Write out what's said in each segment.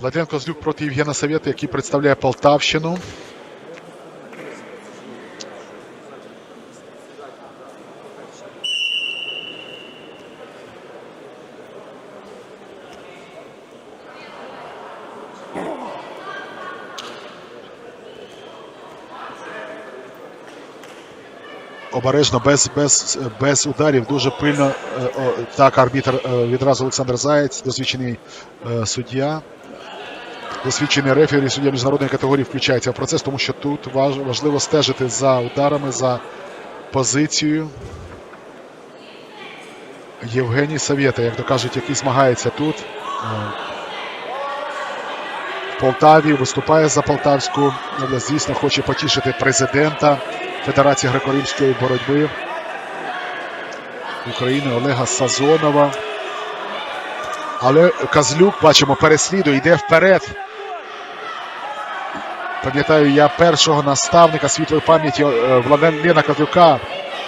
Владлен Козлюк проти Євгена Совєта, який представляє Полтавщину. Обережно, без, без, без ударів, дуже пильно. е, Так, арбітр е, відразу Олександр Заєць, досвідчений е, суддя. Досвідчений рефері, суддя міжнародної категорії включається в процес, тому що тут важливо стежити за ударами, за позицією. Євгеній Савєта, як то кажуть, який змагається тут. е, В Полтаві виступає за Полтавську область. Звісно, хоче потішити президента Федерації греко-римської боротьби України Олега Сазонова. Але Козлюк, бачимо, переслідує, йде вперед. Пам'ятаю я першого наставника світлої пам'яті е, Владлена Козлюка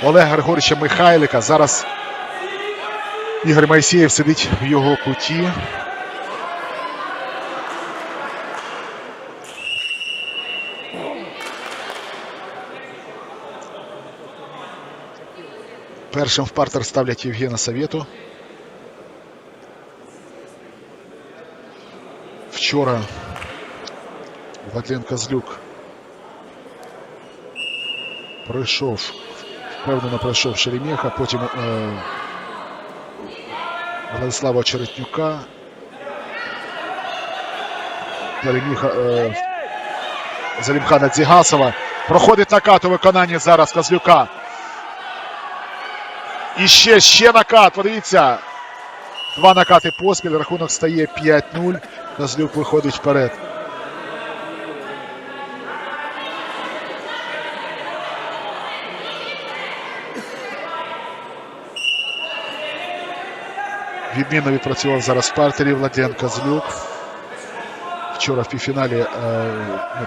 Олега Григорьовича Михайлика. Зараз Ігор Майсієв сидить в його куті. Першим в партер ставлять Євгена Совету. Вчора Владлен Козлюк пройшов, впевнено пройшов Шеремеха, потім е, Владислава Очеретнюка. Переміг е, Залімхана Дзігасова. Проходить накат у виконанні зараз Козлюка. І ще, ще накат. Подивіться. Два накати поспіль. Рахунок стає 5-0. Козлюк виходить вперед. Відмінно відпрацював зараз в партері Владлен Козлюк. Вчора в півфіналі е,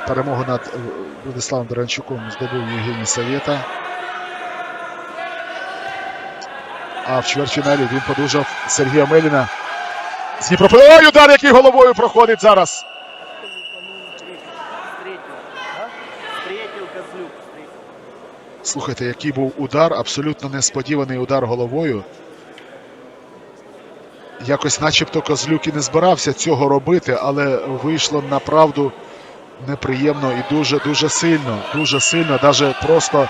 перемогу над е, Владиславом Доранчуком здобув Євгеній Савєта. А в чвертьфіналі він подужав Сергія Меліна. З Дніпропе... Ой, удар, який головою проходить зараз. Слухайте, який був удар, абсолютно несподіваний удар головою. Якось начебто Козлюк і не збирався цього робити, але вийшло направду неприємно і дуже-дуже сильно. Дуже сильно, навіть просто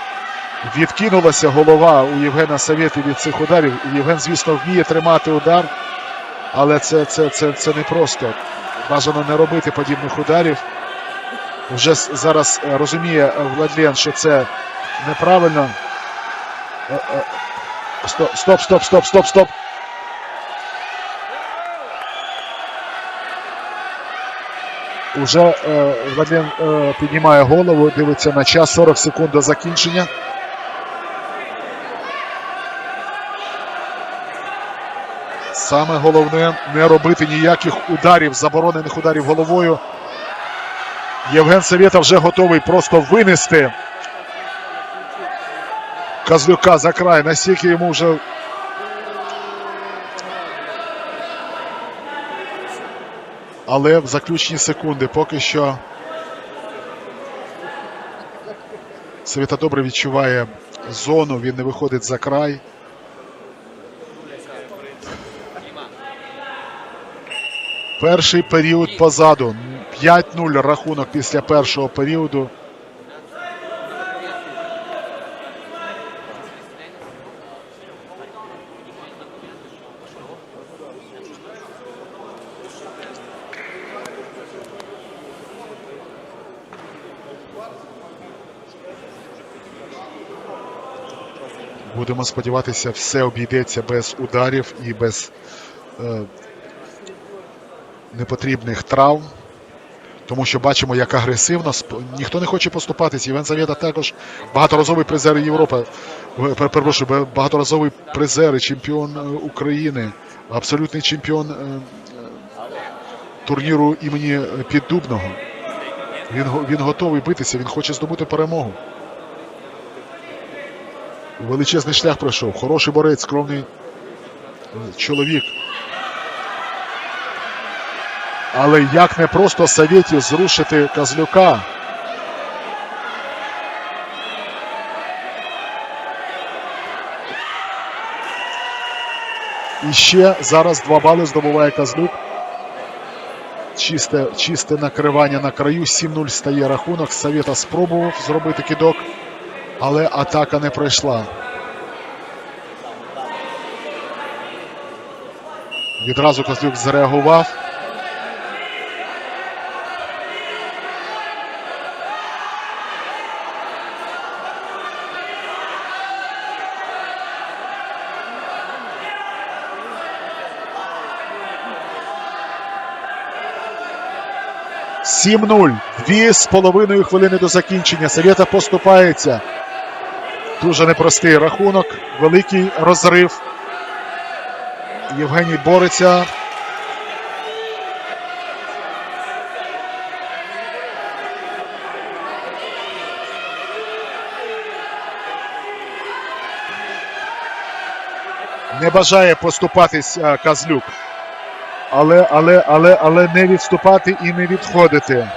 відкинулася голова у Євгена Савєти від цих ударів. Євген, звісно, вміє тримати удар, але це, це, це, це не просто. Бажано не робити подібних ударів. Вже зараз розуміє Владлен, що це неправильно. Е, е, Стоп, стоп, стоп, стоп, стоп, стоп. Уже е, Владлен е, піднімає голову, дивиться на час 40 секунд до закінчення. Саме головне не робити ніяких ударів, заборонених ударів головою. Євген Савєта вже готовий просто винести Козлюка за край, настільки йому вже. Але в заключні секунди поки що Світа добре відчуває зону, він не виходить за край. Перший період позаду. 5-0 рахунок після першого періоду. Будемо сподіватися, все обійдеться без ударів і без е, непотрібних травм. Тому що бачимо, як агресивно ніхто не хоче поступатись. Іван Завєта також багаторазовий призер Європи. Е, Перепрошую, багаторазовий призер чемпіон е, України, абсолютний чемпіон е, турніру імені Піддубного. Він, він готовий битися, він хоче здобути перемогу. Величезний шлях пройшов. Хороший борець, скромний чоловік. Але як не просто Савєтів зрушити Козлюка. І ще зараз два бали здобуває Козлюк. Чисте, чисте накривання на краю. 7-0 стає рахунок. Савєта спробував зробити кидок, але атака не пройшла. Відразу Козлюк зреагував. Сім 0 Дві з половиною хвилини до закінчення. Совєта поступається. Дуже непростий рахунок, великий розрив. Євгеній бореться. Не бажає поступатись а, Козлюк. Але, але, але, але не відступати і не відходити.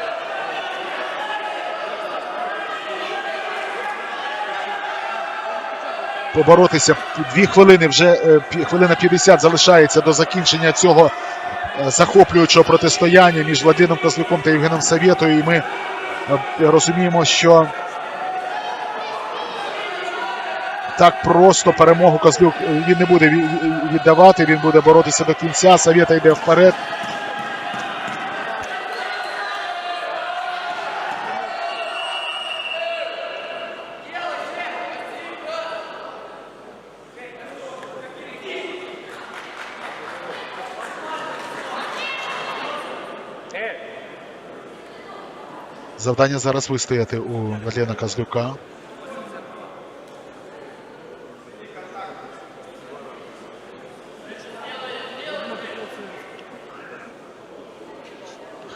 Поборотися. Дві хвилини вже е, хвилина 50 залишається до закінчення цього е, захоплюючого протистояння між Владимиром Козлюком та Євгеном Савєтою. І ми е, розуміємо, що так просто перемогу Козлюк він не буде віддавати, він буде боротися до кінця. Савєта йде вперед. Завдання зараз вистояти у Валена Козлюка.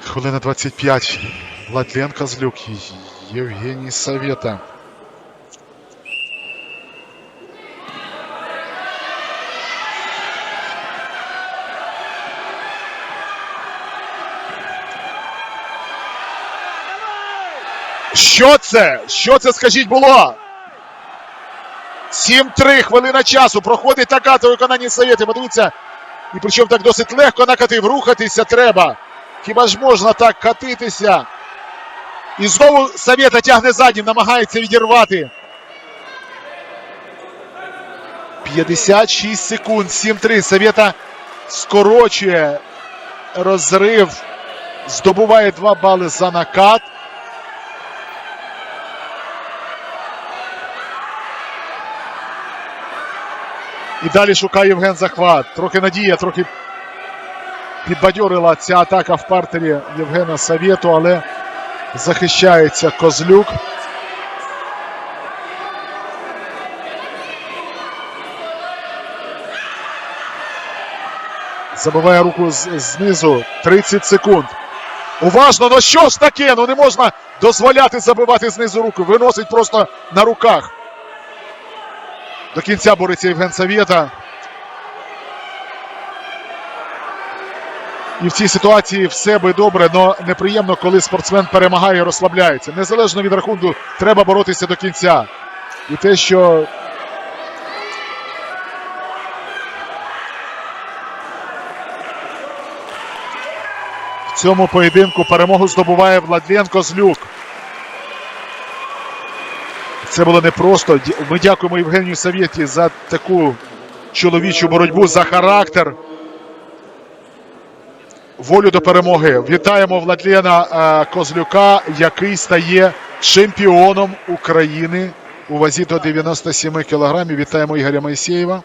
Хвилина 25. Владлен Козлюк Євгеній Савєта. Що це? Що це, скажіть, було? 7-3, хвилина часу. Проходить накат у виконанні Совєти. Подивіться. І причому так досить легко накатив. Рухатися треба. Хіба ж можна так катитися? І знову Совєта тягне заднім, намагається відірвати. 56 секунд. 7-3. Совєта скорочує розрив. Здобуває 2 бали за накат. І далі шукає Євген захват. Трохи надія, трохи підбадьорила ця атака в партері Євгена Савєту, але захищається Козлюк. Забиває руку знизу. 30 секунд. Уважно, ну що ж таке? Ну не можна дозволяти забивати знизу руку. Виносить просто на руках. До кінця бореться Євген Савєта. І в цій ситуації все би добре, але неприємно, коли спортсмен перемагає і розслабляється. Незалежно від рахунку, треба боротися до кінця. І те, що в цьому поєдинку перемогу здобуває Владлен Козлюк. Це було непросто. Ми дякуємо Євгенію Савєті за таку чоловічу боротьбу, за характер. Волю до перемоги. Вітаємо Владлена е, Козлюка, який стає чемпіоном України у вазі до 97 кілограмів. Вітаємо Ігоря Моїсеєва.